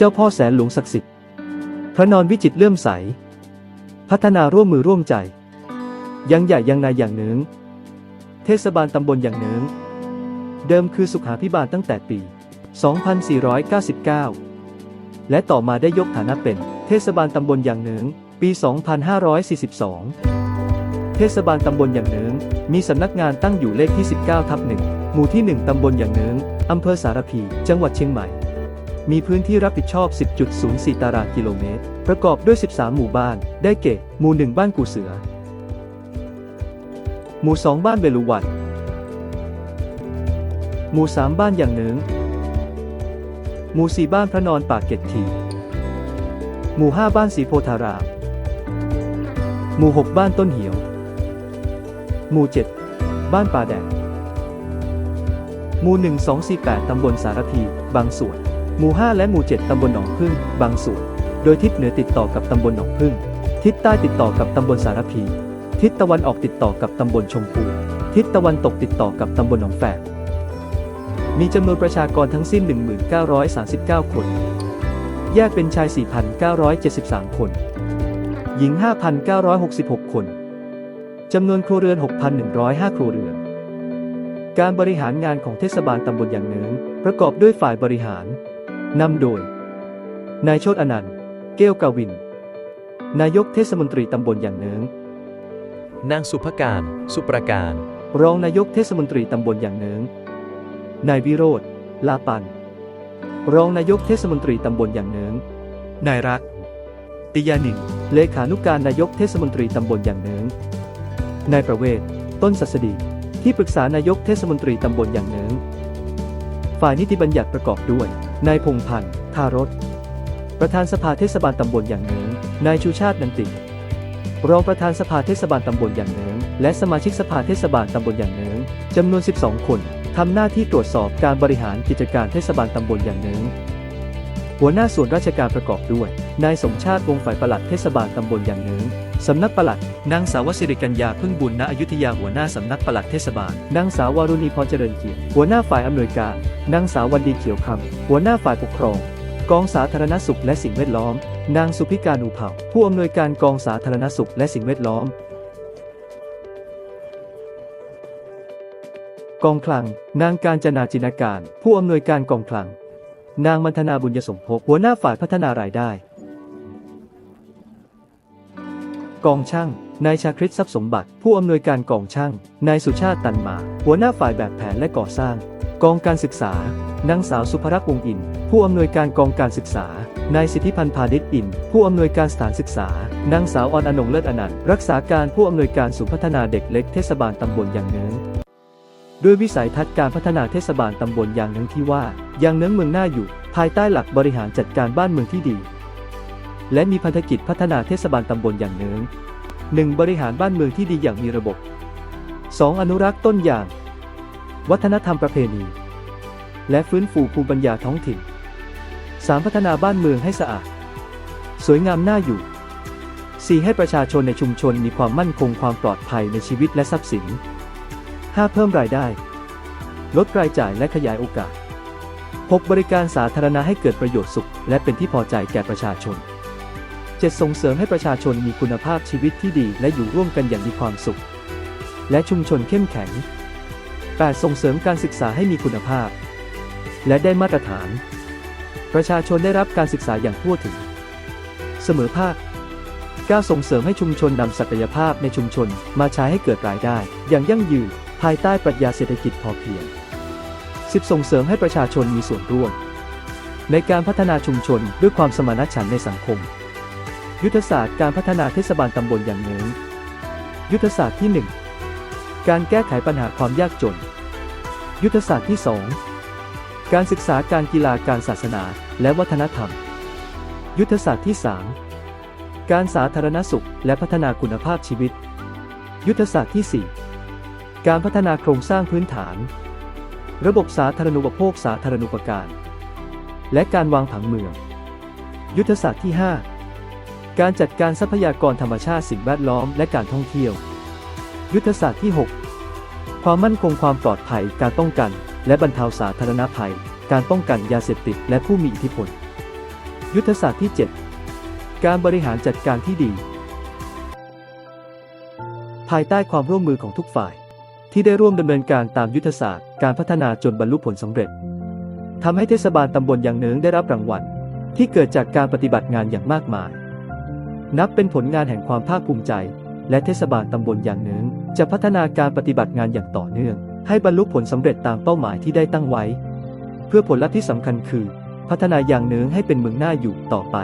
เจ้าพ่อแสนหลวงศักดิ์สิทธิ์ พระนอนวิจิตเลื่อมใส พัฒนาร่วมมือร่วมใจ ยังใหญ่ยังนายอย่างเนืองเทศบาลตำบลอย่างเนืองเดิมคือสุขาพิบาลตั้งแต่ปี 2499 และต่อมาได้ยกฐานะเป็นเทศบาลตำบลอย่างเนืองปี 2542 เทศบาลตำบลอย่างเนืองมีสำนักงานตั้งอยู่เลขที่ 19 ทับ1หมู่ที่ 1 ตำบลอย่างเนืองอำเภอสารพี จังหวัดเชียงใหม่ มีพื้นที่รับผิดชอบ 10.04 ตารางกิโลเมตร ประกอบด้วย 13 หมู่บ้าน ได้แก่หมู่ 1 บ้านกูเสือ หมู่ 2 บ้านเวลุวัน หมู่ 3 บ้านอย่างเนืองหมู่ 4 บ้านพระนอนปากเกร็ดที หมู่ 5 บ้านสีโพธาราม หมู่ 6 บ้านต้นเหี่ยว หมู่ 7 บ้านป่าแดงหมู่ 1 2 4 8 ตำบลสารพี บางส่วน หมู่ 5 และหมู่ 7 ตำบลหนองพึ่ง บางส่วน โดยทิศเหนือติดต่อกับตำบลหนองพึ่ง ทิศใต้ติดต่อกับตำบลสารพี ทิศตะวันออกติดต่อกับตำบลชมพู ทิศตะวันตกติดต่อกับตำบลหนองแฝก มีจำนวนประชากรทั้งสิ้น 1939 คน แยกเป็นชาย 4,973 คน หญิง 5,966 คน จำนวนครัวเรือน 6,105 ครัวเรือน การบริหารงานของเทศบาลตำบลอย่างเนืองประกอบด้วยฝ่ายบริหาร นำโดย นายโชตอนันต์ เกลกาวิน นายกเทศมนตรีตำบลอย่างเนืองนางสุภการ สุประการ รองนายกเทศมนตรีตำบลอย่างเนืองนายวิโรธลาปัน รองนายกเทศมนตรีตำบลอย่างเนืองนายรัก ติยานินเลขานุการนายกเทศมนตรีตำบลอย่างเนืองนายประเวศ ต้นศัสดี ที่ปรึกษานายกเทศมนตรีตำบลอย่างเนืองฝ่ายนิติบัญญัติประกอบด้วย นายพงพันธ์ทารสประธานสภาเทศบาลตำบลอย่างเนืองนายชูชาตินันติรองประธานสภาเทศบาลตำบลอย่างเนืองและสมาชิกสภาเทศบาลตำบลอย่างเนืองจำนวน 12 คนทำหน้าที่ตรวจสอบการบริหารกิจการเทศบาลตำบลอย่างเนืองหัวหน้าส่วนราชการประกอบด้วย นายสมชาติวงฝ่ายประหลัดเทศบาลตำบลอย่างเนือง สำนักปลัด นางสาวสิริกัญญาพึ่งบุญณอยุธยาหัวหน้าสำนักปลัดเทศบาล นางสาววารุณีพรเจริญเกียรติหัวหน้าฝ่ายอำนวยการ นางสาววันดีเขียวคำหัวหน้าฝ่ายปกครอง กองสาธารณสุขและสิ่งแวดล้อม นางสุพิการอุเผ่าผู้อำนวยการกองสาธารณสุขและสิ่งแวดล้อม กองคลัง นางการจนาจินาการ ผู้อำนวยการกองคลัง นางมันธนาบุญยสมภพหัวหน้าฝ่ายพัฒนารายได้ กองช่าง นายชาคริตทรัพย์สมบัติ ผู้อำนวยการกองช่าง นายสุชาติตันมา หัวหน้าฝ่ายแบบแผนและก่อสร้าง กองการศึกษานางสาวสุภรักษ์วงอิน ผู้อำนวยการกองการศึกษา นายสิทธิพันธ์พาณิชย์อิน ผู้อำนวยการสถานศึกษา นางสาวออนอนงเลิศอนันต์ รักษาการผู้อำนวยการศูนย์พัฒนาเด็กเล็กเทศบาลตำบลยางเนิ้งด้วยวิสัยทัศน์การพัฒนาเทศบาลตำบลยางเนิ้งที่ว่ายางเนิ้งเมืองหน่าอยู่ ภายใต้หลักบริหารจัดการบ้านเมืองที่ดี และมีพันธกิจพัฒนาเทศบาลตำบลอย่างเนิ้ง 1. บริหารบ้านเมืองที่ดีอย่างมีระบบ 2. อนุรักษ์ต้นอย่าง วัฒนธรรมประเพณี และฟื้นฟูภูมิปัญญาท้องถิ่น 3. พัฒนาบ้านเมืองให้สะอาด สวยงามน่าอยู่ 4. ให้ประชาชนในชุมชนมีความมั่นคงความปลอดภัยในชีวิตและทรัพย์สิน 5. เพิ่มรายได้ ลดรายจ่ายและขยายโอกาส 6. บริการสาธารณะให้เกิดประโยชน์สุข และเป็นที่พอใจแก่ประชาชน 7. ส่งเสริมให้ประชาชนมีคุณภาพชีวิตที่ดีและอยู่ร่วมกันอย่างมีความสุข และชุมชนเข้มแข็ง 8. ส่งเสริมการศึกษาให้มีคุณภาพ และได้มาตรฐาน ประชาชนได้รับการศึกษาอย่างทั่วถึง เสมอภาค 9. ส่งเสริมให้ชุมชนนำศักยภาพในชุมชนมาใช้ให้เกิดรายได้ อย่างยั่งยืนภายใต้ปรัชญาเศรษฐกิจพอเพียง 10. ส่งเสริมให้ประชาชนมีส่วนร่วม ในการพัฒนาชุมชนด้วยความสมานฉันท์ในสังคม ยุทธศาสตร์การพัฒนาเทศบาลตำบลอย่างเนิ้งยุทธศาสตร์ที่ 1 การแก้ไขปัญหาความยากจน ยุทธศาสตร์ที่ 2 การศึกษาการกีฬาการศาสนาและวัฒนธรรม ยุทธศาสตร์ที่ 3 การสาธารณสุขและพัฒนาคุณภาพชีวิต ยุทธศาสตร์ที่ 4 การพัฒนาโครงสร้างพื้นฐาน ระบบสาธารณูปโภคสาธารณูปการ และการวางผังเมือง ยุทธศาสตร์ที่ 5 การจัดการทรัพยากรธรรมชาติสิ่งแวดล้อมและการท่องเที่ยว ยุทธศาสตร์ที่ 6 ความมั่นคงความปลอดภัย การป้องกัน และบรรเทาสาธารณภัย การป้องกันยาเสพติด และผู้มีอิทธิพล ยุทธศาสตร์ที่ 7 การบริหารจัดการที่ดี ภายใต้ความร่วมมือของทุกฝ่าย ที่ได้ร่วมดำเนินการตามยุทธศาสตร์ การพัฒนาจนบรรลุผลสำเร็จทำให้เทศบาลตำบลยางเนิงได้รับรางวัลที่เกิดจากการปฏิบัติงานอย่างมากมาย นับเป็นผลงานแห่งความภาคภูมิใจ และเทศบาลตำบลอย่างเนิงจะพัฒนาการปฏิบัติงานอย่างต่อเนื่อง ให้บรรลุผลสำเร็จตามเป้าหมายที่ได้ตั้งไว้ เพื่อผลลัพธ์ที่สำคัญคือ พัฒนาอย่างเนิงให้เป็นเมืองน่าอยู่ต่อไป